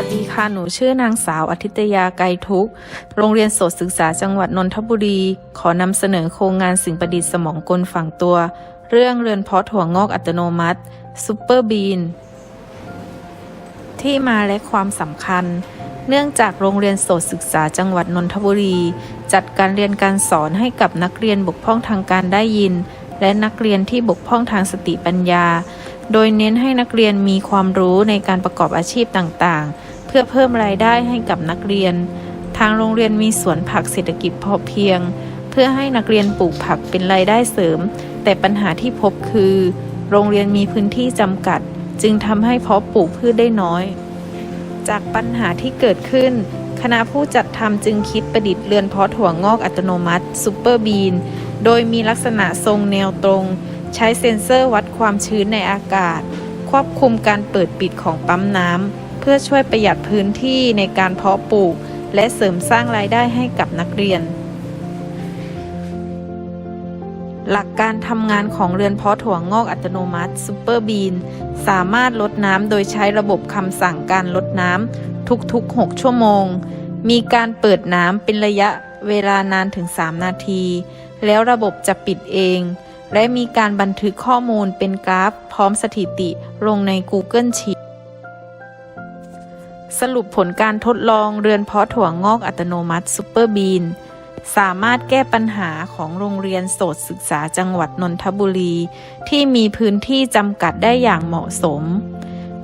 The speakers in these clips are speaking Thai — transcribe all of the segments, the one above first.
ัสดีค่ะ หนูชื่อนางสาวอาทิตยาไกรทุก โรงเรียนโสตศึกษาจังหวัดนนทบุรี ขอนำเสนอโครงงานสิ่งประดิษฐ์สมองกลฝังตัว เรื่องเรือนเพาะถั่วงอกอัตโนมัติซูเปอร์บีน ที่มาและความสำคัญ เนื่องจากโรงเรียนโสตศึกษาจังหวัดนนทบุรี จัดการเรียนการสอนให้กับนักเรียนบกพร่องทางการได้ยิน และนักเรียนที่บกพร่องทางสติปัญญาโดยเน้นให้นักเรียนมีความรู้ในการประกอบอาชีพต่าง เพื่อเพิ่มรายได้ให้กับนักเรียน ทางโรงเรียนมีสวนผักเศรษฐกิจพอเพียง เพื่อให้นักเรียนปลูกผักเป็นรายได้เสริม แต่ปัญหาที่พบคือ โรงเรียนมีพื้นที่จำกัด จึงทำให้เพาะปลูกพืชได้น้อย จากปัญหาที่เกิดขึ้น คณะผู้จัดทำจึงคิดประดิษฐ์เรือนเพาะถั่วงอกอัตโนมัติซูเปอร์บีนโดยมีลักษณะทรงแนวตรง ใช้เซ็นเซอร์วัดความชื้นในอากาศ ควบคุมการเปิดปิดของปั๊มน้ำ เพื่อช่วยประหยัดพื้นที่ในการเพาะปลูก และเสริมสร้างรายได้ให้กับนักเรียน หลักการทำงานของเรือนเพาะถั่วงอกอัตโนมัติซูเปอร์บีนสามารถลดน้ำโดยใช้ระบบคำสั่งการลดน้ำทุกๆ 6 ชั่วโมง มีการเปิดน้ำเป็นระยะเวลานานถึง 3 นาที แล้วระบบจะปิดเอง และมีการบันทึกข้อมูลเป็นกราฟ พร้อมสถิติลงใน Google Sheet สรุปผลการทดลองเรือนเพาะถั่วงอกอัตโนมัติซูเปอร์บีน สามารถแก้ปัญหาของโรงเรียนโสตศึกษาจังหวัดนนทบุรี ที่มีพื้นที่จำกัดได้อย่างเหมาะสม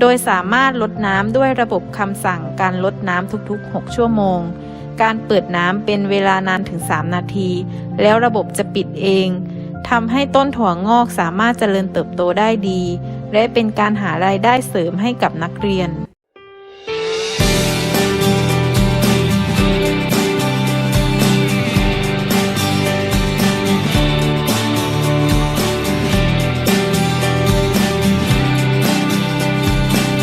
โดยสามารถลดน้ำด้วยระบบคำสั่งการลดน้ำทุกๆ 6 ชั่วโมง การเปิดน้ำเป็นเวลานานถึง 3 นาที แล้วระบบจะปิดเองทำให้ต้นถั่วงอกสามารถเจริญเติบโตได้ดี และเป็นการหารายได้เสริมให้กับนักเรียน